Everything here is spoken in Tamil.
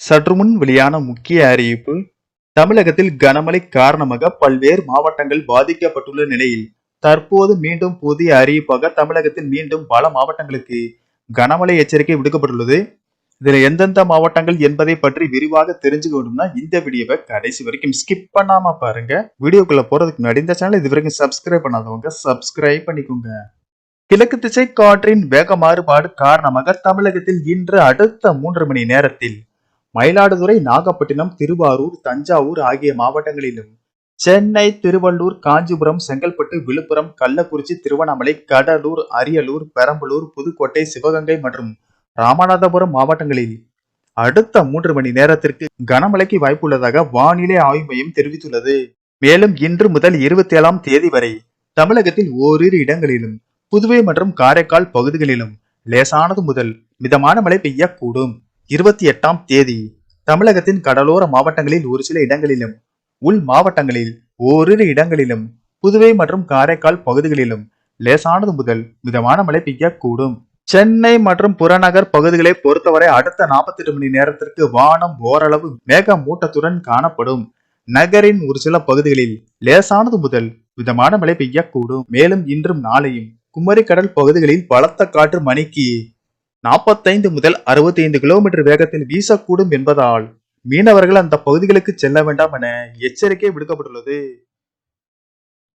சற்றுமுன் வெளியான முக்கிய அறிவிப்பு தமிழகத்தில் கனமழை காரணமாக பல்வேறு மாவட்டங்கள் பாதிக்கப்பட்டுள்ள நிலையில் தற்போது மீண்டும் புதிய அறிவிப்பாக தமிழகத்தில் மீண்டும் பல மாவட்டங்களுக்கு கனமழை எச்சரிக்கை விடுக்கப்பட்டுள்ளது. இதுல எந்தெந்த மாவட்டங்கள் என்பதை பற்றி விரிவாக தெரிஞ்சுக்க வேண்டும்னா இந்த வீடியோவை கடைசி வரைக்கும் ஸ்கிப் பண்ணாம பாருங்க. வீடியோக்குள்ள போறதுக்கு முன்னாடி இந்த சேனல் இது வரைக்கும் சப்ஸ்கிரைப் பண்ணாதவங்க சப்ஸ்கிரைப் பண்ணிக்கோங்க. கிழக்கு திசை காற்றின் வேக மாறுபாடு காரணமாக தமிழகத்தில் இன்று அடுத்த மூன்று மணி நேரத்தில் மயிலாடுதுறை நாகப்பட்டினம் திருவாரூர் தஞ்சாவூர் ஆகிய மாவட்டங்களிலும் சென்னை திருவள்ளூர் காஞ்சிபுரம் செங்கல்பட்டு விழுப்புரம் கள்ளக்குறிச்சி திருவண்ணாமலை கடலூர் அரியலூர் பெரம்பலூர் புதுக்கோட்டை சிவகங்கை மற்றும் ராமநாதபுரம் மாவட்டங்களில் அடுத்த மூன்று மணி நேரத்திற்கு கனமழைக்கு வாய்ப்புள்ளதாக வானிலை ஆய்வு மையம் தெரிவித்துள்ளது. மேலும் இன்று முதல் இருபத்தி ஏழாம் தேதி வரை தமிழகத்தில் ஓரிரு இடங்களிலும் புதுவை மற்றும் காரைக்கால் பகுதிகளிலும் லேசானது முதல் மிதமான மழை பெய்யக்கூடும். இருபத்தி எட்டாம் தேதி தமிழகத்தின் கடலோர மாவட்டங்களில் ஒரு சில இடங்களிலும் உள் மாவட்டங்களில் ஓரிரு இடங்களிலும் புதுவை மற்றும் காரைக்கால் பகுதிகளிலும் லேசானது முதல் மிதமான மழை பெய்யக்கூடும். சென்னை மற்றும் புறநகர் பகுதிகளை பொறுத்தவரை அடுத்த 48 மணி நேரத்திற்கு வானம் ஓரளவு மேக மூட்டத்துடன் காணப்படும். நகரின் ஒரு சில பகுதிகளில் லேசானது முதல் மிதமான மழை பெய்யக்கூடும். மேலும் இன்றும் நாளையும் குமரிக்கடல் பகுதிகளில் பலத்த காற்று மணிக்கு 45 முதல் 65 கிலோமீட்டர் வேகத்தில் வீசக்கூடும் என்பதால் மீனவர்கள் அந்த பகுதிகளுக்கு செல்ல வேண்டாம் என எச்சரிக்கை விடுக்கப்பட்டுள்ளது.